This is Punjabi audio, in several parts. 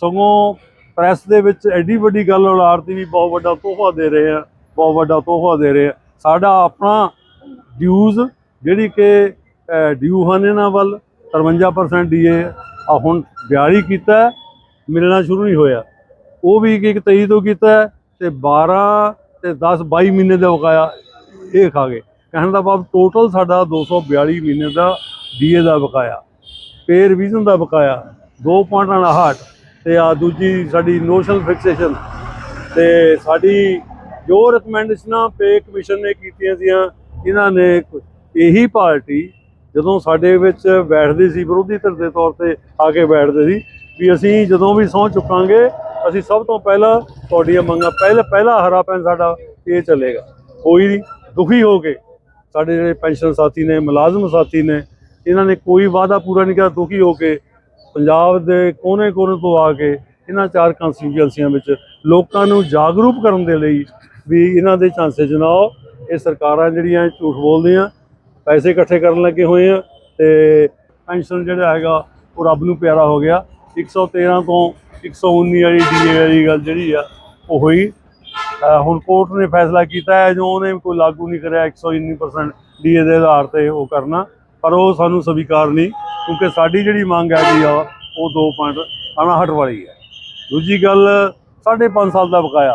ਸਗੋਂ ਪ੍ਰੈਸ ਦੇ ਵਿੱਚ ਐਡੀ ਵੱਡੀ ਗੱਲ ਉਲਾਰਤੀ ਵੀ ਬਹੁਤ ਵੱਡਾ ਤੋਹਫਾ ਦੇ ਰਹੇ ਆ, ਬਹੁਤ ਵੱਡਾ ਤੋਹਫਾ ਦੇ ਰਹੇ ਆ। ਸਾਡਾ ਆਪਣਾ ਡਿਊਜ਼ ਜਿਹੜੀ ਕਿ ਡਿਊ ਹਨ ਇਹਨਾਂ ਵੱਲ 53% ਡੀਏ ਆ ਹੁਣ 42 ਕੀਤਾ, ਮਿਲਣਾ ਸ਼ੁਰੂ ਨਹੀਂ ਹੋਇਆ। ਉਹ ਵੀ ਇੱਕ ਇੱਕ 23 ਤੋਂ ਕੀਤਾ ਹੈ ਤੇ 12 ਤੇ 10 22 ਮਹੀਨੇ ਦਾ ਬਕਾਇਆ ਇਹ ਖਾ ਗਏ। ਕਹਿਣ ਦਾ ਭਾਵ ਟੋਟਲ ਸਾਡਾ 242 ਮਹੀਨੇ ਦਾ ਡੀਏ ਦਾ ਬਕਾਇਆ ਪੇ ਰਿਵੀਜ਼ਨ ਦਾ ਬਕਾਇਆ 2.58 ਤੇ ਆ ਦੂਜੀ ਸਾਡੀ ਨੋਸ਼ਨਲ ਫਿਕਸੇਸ਼ਨ ਤੇ ਸਾਡੀ ਜੋ ਰეკਮੈਂਡੇਸ਼ਨਾਂ ਪੇ ਕਮਿਸ਼ਨ ਨੇ ਕੀਤੀਆਂ ਸੀਆਂ, ਇਹਨਾਂ ਨੇ ਇਹੀ ਪਾਰਟੀ ਜਦੋਂ ਸਾਡੇ ਵਿੱਚ ਬੈਠਦੀ ਸੀ, ਵਿਰੋਧੀ ਧਿਰ ਦੇ ਤੌਰ ਤੇ ਆ ਕੇ ਬੈਠਦੇ ਸੀ ਵੀ ਅਸੀਂ ਜਦੋਂ ਵੀ ਸਹੁੰ ਚੁੱਕਾਂਗੇ, ਅਸੀਂ ਸਭ ਤੋਂ ਪਹਿਲਾਂ ਤੁਹਾਡੀਆਂ ਮੰਗਾਂ, ਪਹਿਲਾ ਪਹਿਲਾ ਹਰਾ ਪੈਨ ਸਾਡਾ ਇਹ ਚੱਲੇਗਾ। ਕੋਈ ਨਹੀਂ, ਦੁਖੀ ਹੋ ਕੇ ਸਾਡੇ ਜਿਹੜੇ ਪੈਨਸ਼ਨ ਸਾਥੀ ਨੇ, ਮੁਲਾਜ਼ਮ ਸਾਥੀ ਨੇ, ਇਹਨਾਂ ਨੇ ਕੋਈ ਵਾਅਦਾ ਪੂਰਾ ਨਹੀਂ ਕੀਤਾ, ਦੁਖੀ ਹੋ ਕੇ ਪੰਜਾਬ ਦੇ ਕੋਨੇ-ਕੋਨੇ ਤੋਂ ਆ ਕੇ ਇਹਨਾਂ ਚਾਰ ਕੰਸਟੀਚੁਐਂਸੀਆਂ ਵਿੱਚ ਲੋਕਾਂ ਨੂੰ ਜਾਗਰੂਕ ਕਰਨ ਦੇ ਲਈ ਵੀ ਇਹਨਾਂ ਦੇ ਚਾਂਸੇ ਜਨਾਓ ਇਹ ਸਰਕਾਰਾਂ ਜਿਹੜੀਆਂ ਇਹ ਝੂਠ ਬੋਲਦੀਆਂ, ਪੈਸੇ ਇਕੱਠੇ ਕਰਨ ਲੱਗੇ ਹੋਏ ਆ ਤੇ ਪੈਨਸ਼ਨ ਜਿਹੜਾ ਹੈਗਾ ਉਹ ਰੱਬ ਨੂੰ ਪਿਆਰਾ ਹੋ ਗਿਆ। 113 ਤੋਂ 119 ਵਾਲੀ ਡੀਏ ਵਾਲੀ ਗੱਲ ਜਿਹੜੀ ਆ, ਉਹ ਹੋਈ। ਹੁਣ ਕੋਰਟ ਨੇ ਫੈਸਲਾ ਕੀਤਾ ਹੈ, ਜੋ ਉਹਨੇ ਕੋਈ ਲਾਗੂ ਨਹੀਂ ਕਰਿਆ 119% ਡੀਏ ਦੇ ਆਧਾਰ ਤੇ ਉਹ ਕਰਨਾ, ਪਰ ਉਹ ਸਾਨੂੰ ਸਵੀਕਾਰ ਨਹੀਂ। ਕਿਉਂਕਿ ਸਾਡੀ ਜਿਹੜੀ ਮੰਗ ਹੈਗੀ ਆ, ਉਹ 2.59 ਵਾਲੀ ਹੈ। ਦੂਜੀ ਗੱਲ 5.5 ਸਾਲ ਦਾ ਬਕਾਇਆ,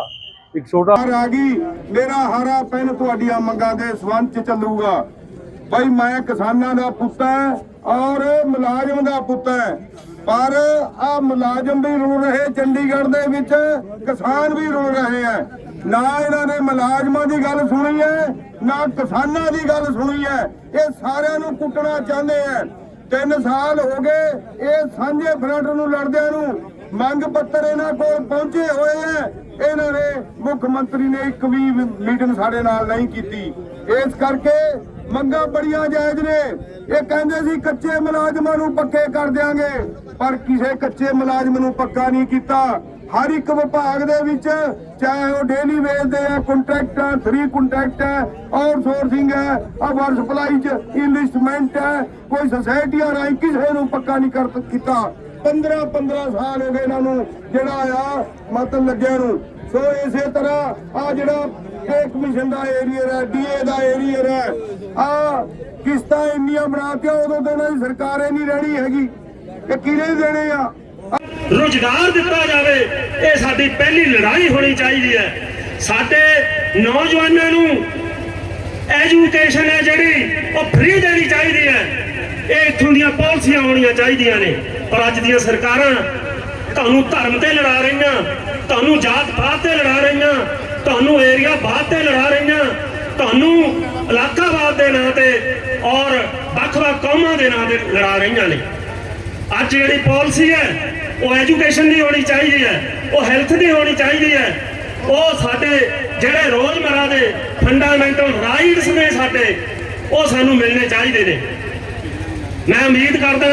ਇੱਕ ਛੋਟਾ ਆ ਗਈ, ਮੇਰਾ ਹਰਾ ਪੈਨ ਤੁਹਾਡੀਆਂ ਮੰਗਾਂ ਦੇ ਸਬੰਧ ਚ ਚੱਲੂਗਾ। ਬਈ ਮੈਂ ਕਿਸਾਨਾਂ ਦਾ ਪੁੱਤ ਹਾਂ ਔਰ ਮੁਲਾਜ਼ਮ ਦਾ ਪੁੱਤ ਹਾਂ ਪਰ ਆ ਮੁਲਾਜ਼ਮ ਵੀ ਰੁਲ ਰਹੇ, ਚੰਡੀਗੜ੍ਹ ਦੇ ਵਿੱਚ ਕਿਸਾਨ ਵੀ ਰੁਲ ਰਹੇ ਆ ਨਾ ਇਹਨਾਂ ਨੇ ਮੁਲਾਜ਼ਮਾਂ ਦੀ ਗੱਲ ਸੁਣੀ ਹੈ ਨਾ ਕਿਸਾਨਾਂ ਦੀ ਗੱਲ ਸੁਣੀ ਹੈ ਇਹ ਸਾਰਿਆਂ ਨੂੰ ਕੁੱਟਣਾ ਚਾਹੁੰਦੇ ਆ ਤਿੰਨ ਸਾਲ ਹੋ ਗਏ, ਇਹ ਸਾਂਝੇ ਫਰੰਟ ਨੂੰ ਲੜਦਿਆਂ ਨੂੰ ਮੰਗ ਪੱਤਰ ਇਹਨਾਂ ਕੋਲ ਪਹੁੰਚੇ ਹੋਏ ਐ ਇਹਨਾਂ ਨੇ ਮੁੱਖ ਮੰਤਰੀ ਨੇ ਇੱਕ ਵੀ ਮੀਟਿੰਗ ਸਾਡੇ ਨਾਲ ਨਹੀਂ ਕੀਤੀ। ਇਸ ਕਰਕੇ ਮੰਗਾਂ ਬੜੀਆਂ ਜਾਇਜ਼ ਨੇ। ਇਹ ਕਹਿੰਦੇ ਸੀ, ਕੱਚੇ ਮੁਲਾਜ਼ਮਾਂ ਨੂੰ ਪੱਕੇ ਕਰ ਦਿਆਂਗੇ, ਪਰ ਕਿਸੇ ਕੱਚੇ ਮੁਲਾਜ਼ਮ ਨੂੰ ਪੱਕਾ ਨਹੀਂ ਕੀਤਾ। ਹਰ ਇੱਕ ਵਿਭਾਗ ਦੇ ਵਿੱਚ ਚਾਹੇ ਉਹ ਡੇਲੀ ਵੇਜ ਦੇ ਆ ਕੰਟਰੈਕਟ ਆ 3 ਕੰਟਰੈਕਟ ਹੈ ਆਊਟਸੋਰਸਿੰਗ ਹੈ ਆ ਸਪਲਾਈ ਚ ਇਨਵੈਸਟਮੈਂਟ ਹੈ, ਕੋਈ ਸੁਸਾਇਟੀਆਂ ਰਾਹੀਂ ਕਿਸੇ ਨੂੰ ਪੱਕਾ ਨਹੀਂ ਕਰ ਕੀਤਾ। 15 15 ਸਾਲ ਹੋ ਗਏ ਇਹਨਾਂ ਨੂੰ, ਜਿਹੜਾ ਆ ਮਤਲਬ ਲੱਗਿਆ ਨੂੰ। ਸੋ ਇਸੇ ਤਰ੍ਹਾਂ ਆ ਜਿਹੜਾ ਪੇ ਕਮਿਸ਼ਨ ਦਾ ਏਰੀਆ ਹੈ ਡੀਏ ਦਾ ਏਰੀਆ ਹੈ ਆ ਕਿਸ਼ਤਾਂ ਇੰਨੀਆਂ ਬਣਾਤੀਆਂ ਉਦੋਂ ਤੇ ਇਹਨਾਂ ਦੀ ਸਰਕਾਰ ਹੀ ਨਹੀਂ ਰਹਿਣੀ ਹੈਗੀ, ਇਹ ਕਿਹਨੇ ਦੇਣੇ ਆ? ਰੁਜ਼ਗਾਰ ਦਿੱਤਾ ਜਾਵੇ, ਇਹ ਸਾਡੀ ਪਹਿਲੀ ਲੜਾਈ ਹੋਣੀ ਚਾਹੀਦੀ ਹੈ। ਸਾਡੇ ਨੌਜਵਾਨਾਂ ਨੂੰ ਐਜੂਕੇਸ਼ਨ ਹੈ ਜਿਹੜੀ, ਉਹ ਫ੍ਰੀ ਦੇਣੀ ਚਾਹੀਦੀ ਹੈ। ਇਹ ਇੱਥੋਂ ਦੀਆਂ ਪਾਲਿਸੀਆਂ ਹੋਣੀਆਂ ਚਾਹੀਦੀਆਂ ਨੇ। ਪਰ ਅੱਜ ਦੀਆਂ ਸਰਕਾਰਾਂ ਤੁਹਾਨੂੰ ਧਰਮ ਤੇ ਲੜਾ ਰਹੀਆਂ, ਤੁਹਾਨੂੰ ਜਾਤ ਪਾਤ ਤੇ ਲੜਾ ਰਹੀਆਂ, ਤੁਹਾਨੂੰ ਏਰੀਆ ਬਾਤ ਤੇ ਲੜਾ ਰਹੀਆਂ, ਤੁਹਾਨੂੰ ਇਲਾਕਾਵਾਦ ਦੇ ਨਾਂ ਤੇ ਔਰ ਵੱਖ-ਵੱਖ ਕੌਮਾਂ ਦੇ ਨਾਂ ਤੇ ਲੜਾ ਰਹੀਆਂ ਨੇ। ਅੱਜ ਜਿਹੜੀ ਪਾਲਿਸੀ ਹੈ, ਉਹ ਐਜੂਕੇਸ਼ਨ ਦੀ ਹੋਣੀ ਚਾਹੀਦੀ ਹੈ, ਉਹ ਹੈਲਥ ਦੀ ਹੋਣੀ ਚਾਹੀਦੀ ਹੈ। ਉਹ ਸਾਡੇ ਜਿਹੜੇ ਰੋਜ਼ਮਰਾ ਦੇ ਫੰਡਾਮੈਂਟਲ ਰਾਈਟਸ ਨੇ ਸਾਡੇ, ਉਹ ਸਾਨੂੰ ਮਿਲਣੇ ਚਾਹੀਦੇ ਨੇ। ਮੈਂ ਉਮੀਦ ਕਰਦਾ